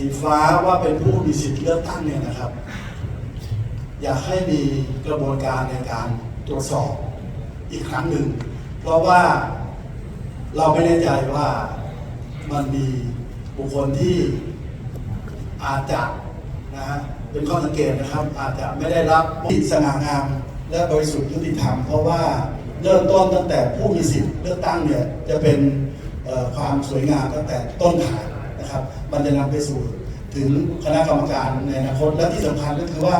สีฟ้าว่าเป็นผู้มีสิทธิเลือกตั้งเนี่ยนะครับ อยากให้มีกระบวนการในการตรวจสอบอีกครั้งหนึ่ง เพราะว่าเราไม่แน่ใจว่ามันมีบุคคลที่อาจจะนะฮะเป็นข้อสังเกตนะครับ อาจจะไม่ได้รับที่สง่างามและบริสุทธิ์ยุติธรรม เพราะว่าเริ่มต้นตั้งแต่ผู้มีสิทธิ์เลือกตั้งเนี่ยจะเป็นความสวยงามตั้งแต่ต้นทาง นะครับ มันจะนำไปสู่ถึงคณะกรรมการในอนาคตและที่สำคัญก็คือว่า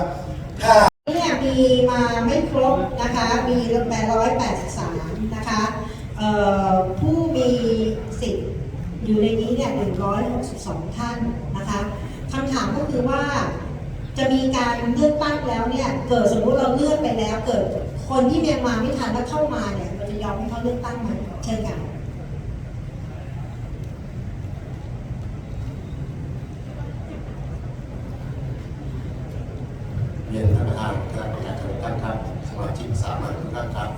ถ้าเนี่ยมีมาไม่ครบนะคะมีแปดร้อยแปดสิบสามนะคะผู้มีสิทธิ์อยู่ในนี้เนี่ยหนึ่งร้อยหกสิบสองท่านนะคะคำถามก็คือว่าจะมีการเลือกตั้งแล้วเนี่ยเกิดสมมุติเราเลือกไปแล้วเกิดคนที่เมียนมาไม่ทันแล้วเข้ามาเนี่ยเราจะยอมให้เขาเลือกตั้งไหมเชิญค่ะ เรียน ท่าระธานคณะกรรมการทุกท่านครับสมาชิกสามัญทุกท่านครับ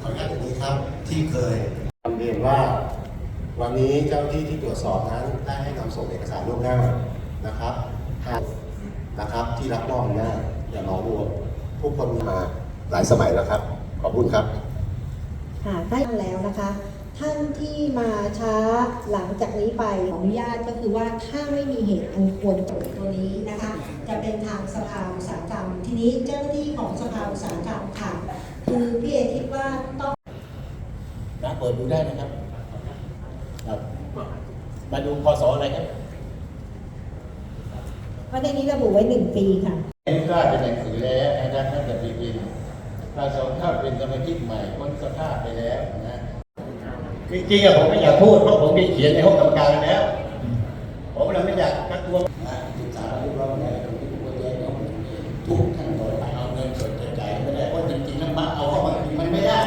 ขออนุญาตอย่างนี้ครับที่เคยนำเรียนว่า วันนี้เจ้าที่ที่ตรวจสอบนั้นได้ให้นำส่งเอกสารล่วงหน้านะครับหากนะครับที่รับมอบอำนาจอย่าหลอกลวงผู้คนมาหลายสมัยแล้วครับ ขอบคุณครับ ค่ะได้แล้วนะคะ ท่านที่มาช้าหลังจากนี้ไปขออนุญาตก็คือว่าถ้าไม่มีเหตุอันควรตรวจตัวนี้นะคะ จะเป็นทางสภาอุตสาหกรรม ทีนี้เจ้าหน้าที่ของสภาอุตสาหกรรมค่ะ คือพี่เอคิดว่าต้องนะเปิดดูได้นะครับครับมาดูพศอะไรครับประเด็นนี้ระบุไว้หนึ่งปีค่ะเอ็นก็เป็นหนังสือแล้วนะครับตั้งแต่ปีปีถ้าสองถ้าเป็นสมาชิกใหม่พ้นสภาพไปแล้วนะ จริงๆอะผมไม่อยากพูดเพราะผมได้เขียนในห้องกรรมการแล้ว ผมเลยไม่อยากกักตัวนะศึกษาเรื่องว่าไงตรงที่ผมแจ้งต้องทุกขั้นตอนเอาเงินสดจ่ายไม่ได้เพราะจริงๆแล้วมาเอาเข้ามาจริงมันไม่ได้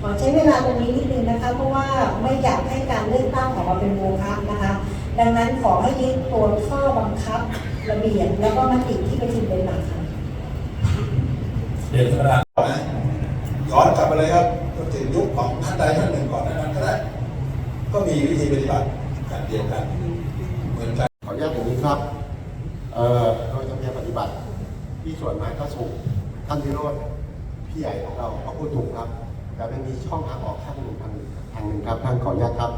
ขอใช้เวลาตรงนี้นิดนึงนะคะ เพราะว่าไม่อยากให้การเลือกตั้งออกมาเป็นโมฆะนะคะ ดังนั้นขอให้ยึดตัวข้อบังคับระเบียบแล้วก็มติที่ประชุมเป็นหลักค่ะเรียนธรรมดานะย้อนกลับ ไปเลยครับก็ถึงยุคของท่านใดท่านหนึ่งก่อนนานั้นก็ได้ ก็มีวิธีปฏิบัติแบบเดียวกันเหมือนกันขออนุญาตอย่างนี้ครับเออโดยธรรมเนียมปฏิบัติที่ส่วนไม้ก็สูงท่านวิโรธพี่ใหญ่ของเราก็พูดถูกครับแต่มันมีช่องทางออกข้างหนึ่งทางทางหนึ่งครับท่านขออนุญาตครับ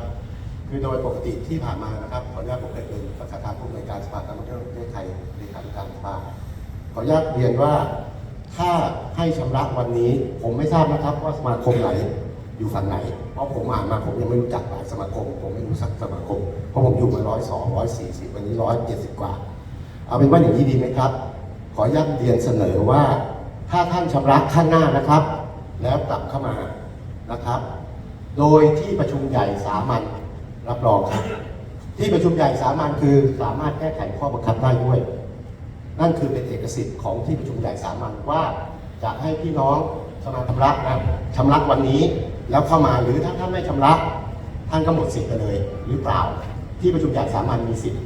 คือโดยปกติที่ผ่านมานะครับขออนุญาตผมเคยเป็นประธานผู้อำนวยการสภาการท่องเที่ยวประเทศไทยเลขาธิการสภาขออนุญาตเรียนว่า ถ้าให้ชำระวันนี้ ผมไม่ทราบนะครับว่าสมาคมไหนอยู่ฝั่งไหน เพราะผมอ่านมาผมยังไม่รู้จักหลายสมาคม ผมไม่รู้สักสมาคม เพราะผมอยู่มาร้อยสองร้อยสี่สิบวันนี้ร้อยเจ็ดสิบกว่า เอาเป็นว่าอย่างนี้ดีไหมครับ ขออนุญาตเรียนเสนอว่า ถ้าท่านชำระข้างหน้านะครับ แล้วกลับเข้ามานะครับ โดยที่ประชุมใหญ่สามัญรับรองครับ ที่ประชุมใหญ่สามัญคือสามารถแก้ไขข้อบังคับได้ด้วย นั่นคือเป็นเอกสิทธิ์ของที่ประชุมใหญ่สามัญว่าจะให้พี่น้องสมาชำระนะชำระวันนี้แล้วเข้ามาหรือถ้าท่านไม่ชำระท่านก็หมดสิทธิ์ไปเลยหรือเปล่า ที่ประชุมใหญ่สามัญมีสิทธิ์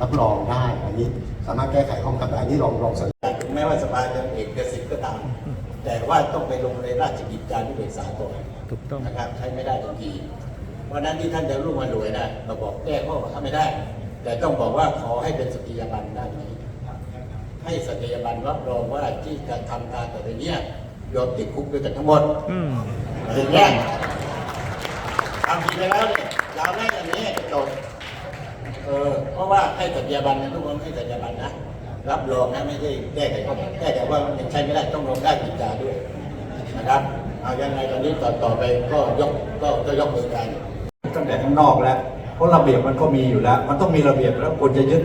รับรองได้อันนี้สามารถแก้ไขข้อบังคับได้อันนี้ลองลองเสนอถึงแม้ว่าสภาจะเอกสิทธิ์ก็ตามแต่ว่าต้องไปลงในราชกิจจานุเบกษาก่อนถูกต้องนะครับใช้ไม่ได้ทันที เพราะฉะนั้นที่ท่านจะร่วมมาด้วยนะเราบอกแก้ข้อบังคับไม่ได้ แต่ต้องบอกว่าขอให้เป็นสติยาบันด้านนี้ ให้สติยาบันรับรองว่าที่การทำการต่อไปเนี้ยยอมติดคุกด้วยกันทั้งหมดอย่างแรกทำผิดไปแล้วเนี่ยยาวแรกอย่างนี้จบเออเพราะว่าให้สัญญาบันนะทุกคนให้สัญญาบันนะรับรองนะไม่ใช่แก้ไขข้อแก้ไขว่ามันยังใช้ไม่ได้ต้องลงได้กิจจาด้วยนะครับเอายังไงตอนนี้ต่อต่อไปก็ยกก็ก็ยกมือกันตั้งแต่ข้างนอกแล้วเพราะระเบียบมันก็มีอยู่แล้ว มันต้องมีระเบียบแล้วควรจะยึด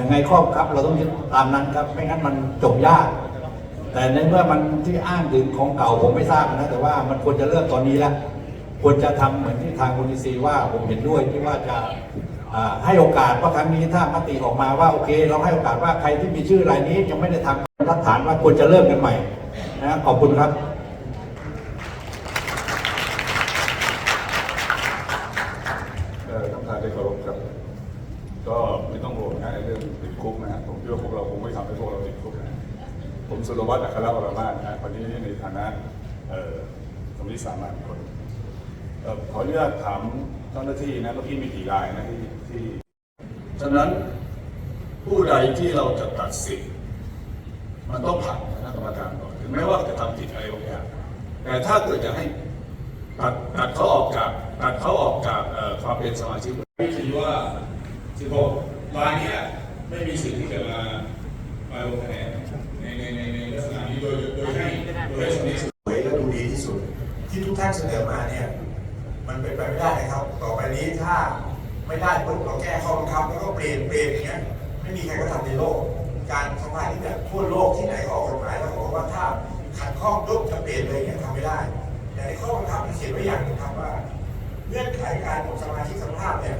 ยังไงข้อบังคับเราต้องยึดตามนั้นครับ ไม่งั้นมันจบยาก แต่ในเมื่อมันที่อ้างถึงของเก่าผมไม่ทราบนะแต่ว่ามันควรจะเริ่มตอนนี้แล้วควรจะทำเหมือนที่ทางคุณซีว่าผมเห็นด้วยที่ว่าจะให้โอกาสเพราครั้งนี้ถ้ามติออกมาว่าโอเค เราให้โอกาสว่าใครที่มีชื่อรายนี้ยังไม่ได้ทำรักฐานว่าควรจะเริ่มกันใหม่นะขอบคุณครับ เอ่อท่านประธานที่เคารพครับ ก็ไม่ต้องห่วงนะไอ้เรื่อง ติดคุกนะฮะผมคิดว่าพวกเราคงไม่ทำให้พวกเราติดคุกนะผมสุรวัตรอัครวรมาศนะฮะวันนี้ในฐานะสมาชิกสามัญคนออขออนุญาตถามเจ้าหน้าที่นะเมื่อกี้มีกี่รายนะที่ที่ฉะนั้นผู้ใดที่เราจะตัดสินมันต้องผ่านคณะกรรมการก่อนถึงแม้ว่าจะทำผิดอะไรบางอย่างแต่ถ้าเกิดจะให้ตัดตัดเขาออกจากตัดเขาออกจากความเป็นสมาชิกวิธีว่า16รายเนี้ย ไม่มีสิทธิ์ที่จะมามาลงคะแนนในในในในลักษณะนี้โดยโดยให้โดยให้สนิทสวยและดูดีที่สุด ที่ทุกท่านเสนอมาเนี่ยมันเป็นไปไม่ได้นะครับ ต่อไปนี้ถ้าไม่ได้ปุ๊บเราแก้ข้อบังคับแล้วก็เปลี่ยนเปลี่ยนอย่างเงี้ยไม่มีใครก็ทำในโลก การสภาที่แบบทั่วโลกที่ไหนก็ออกกฎหมายแล้วก็บอกว่าถ้าขัดข้องปุ๊บจะเปลี่ยนเลยเนี่ยทำไม่ได้แต่ในข้อบังคับมันเขียนไว้อย่างหนึงครับว่าเงื่อนไขการของสมาชิกสภาพเนี่ย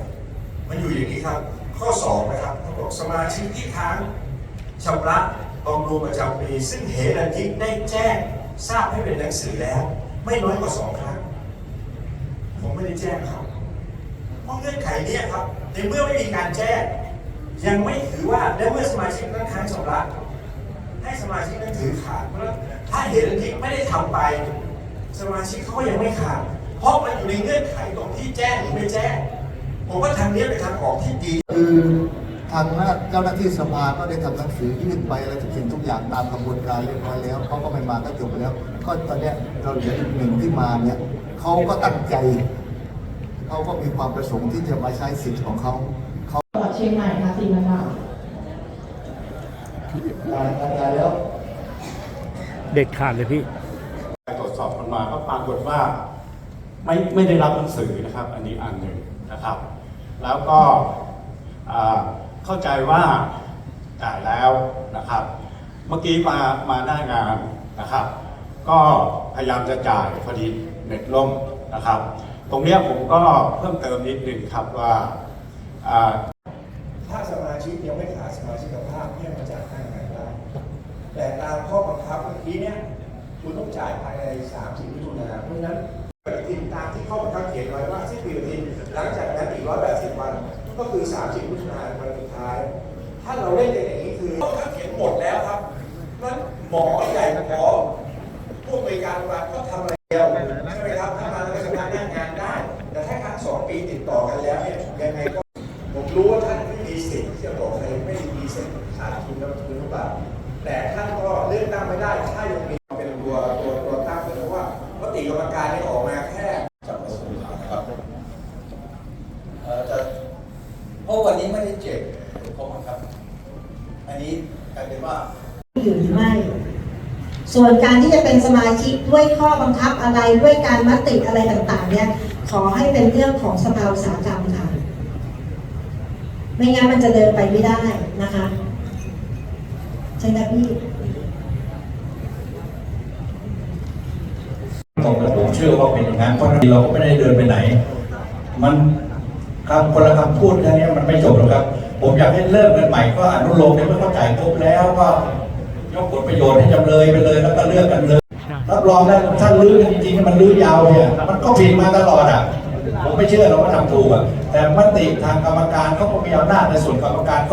มันอยู่อย่างนี้ครับ ข้อสองนะครับ ขาบอกสมาชิกที่ค้างชำระบำรุงประจำปี ซึ่งเหรัญยิกได้แจ้งทราบให้เป็นหนังสือแล้ว ไม่น้อยกว่าสองครั้ง ผมไม่ได้แจ้งครับ เพราะเงื่อนไขเนี้ครับ ในเมื่อไม่มีการแจ้ง ยังไม่ถือว่าและเมื่อสมาชิกนั้นค้างชำระ ให้สมาชิกนั้นถือขาดเพราะถ้าเหตุที่ไม่ได้ทำไป สมาชิกเขาก็ยังไม่ขาด เพราะมันอยู่ในเงื่อนไขตรงที่แจ้งหรือไม่แจ้ง ผมว่าทางนี้เป็นทางออกที่ดีคือ ทางเจ้าหน้าที่สภาก็ได้ทำหนังสือยื่นไปอะไรทุกสิ่งทุกอย่างตามกระบวนการเรียบร้อยแล้วเขาก็ไม่มาก็จบไปแล้ว ก็ตอนเนี้ยเราเหลืออีกหนึ่งที่มาเนี่ยเขาก็ตั้งใจเขาก็มีความประสงค์ที่จะมาใช้สิทธิ์ของเขาเขาจังหวัดเชียงใหม่ค่ะสี่พันบาทการตั้งใจแล้ว เด็ดขาดเลยพี่ตรวจสอบกันมาก็ปรากฏว่า ไม่ไม่ได้รับหนังสือนะครับ อันนี้อันหนึ่งนะครับ แล้วก็อ่า เข้าใจว่าจ่ายแล้วนะครับ เมื่อกี้มามาหน้างานนะครับ ก็พยายามจะจ่ายพอดีเน็ตล่มนะครับ ตรงนี้ผมก็เพิ่มเติมนิดหนึ่งครับว่าถ้าสมาชิกยังไม่ขาดสมาชิกภาพเนี่ยมาจ่ายหน้างานได้แต่ตามข้อบังคับเมื่อกี้เนี่ยคุณต้องจ่ายภายใน 30มิถุนาเพราะฉะนั้นปฏิทินตามที่ข้อบังคับเขียนไว้ว่าสิ้นปีปฏิทินหลังจากนั้นอีก180 วัน ก็คือ 30มิถุนายนวันสุดท้าย ถ้าเราเล่นกันอย่างนี้คือต้องคับเขียนหมดแล้วครับนั้นหมอใหญ่หมอผู้บริการโรงพยาบาลก็ทำอะไรเดียวใช่ไหมครับถ้ามาแล้วก็ชำระหน้างานได้ แต่ถ้าค้งสองปีติดต่อกันแล้วเนี่ยยังไงก็ ผมรู้ว่าท่านไม่มีสิทธิ์ที่จะบอกใครไม่มีสิทธิ์ขาดทุนแล้วทุนหรือเปล่าแต่ท่านก็เลือกตั้งไม่ได้ ถ้ายังมีเป็นตัวตัวตัวตั้งเพราะว่ามติกรรมการนี่ออกมาแค่ จับมือครับเอ่อจะเพ ราะวันนี้ไม่ได้เจ็บผมครับ อันนี้กลายเป็นว่าอยู่หรือไม่ ส่วนการที่จะเป็นสมาชิกด้วยข้อบังคับอะไรด้วยการมติอะไรต่างๆ เนี่ย ขอให้เป็นเรื่องของสภาอุตสาหกรรมค่ะ ไม่งั้นมันจะเดินไปไม่ได้นะคะใช่ไหมพี่ผมผมเชื่อว่าเป็นอย่างนั้นเพราะเราก็ไม่ได้เดินไปไหน มัน คำคนละคำพูดแค่นี้มันไม่จบหรอกครับ ผมอยากให้เริ่มกันใหม่ก็อนุโลมในเมื่อเขาจ่ายครบแล้วก็ยกผลประโยชน์ให้จำเลยไปเลยแล้วก็เลือกกันเลยรับรองได้ถ้าลื้อกันจริงๆมันลื้อยาวเนี่ยมันก็ผิดมาตลอดอะผมไม่เชื่อเราว่าทำถูกอะแต่มติทางกรรมการเขาก็มีอำนาจในส่วนกรรมการเขา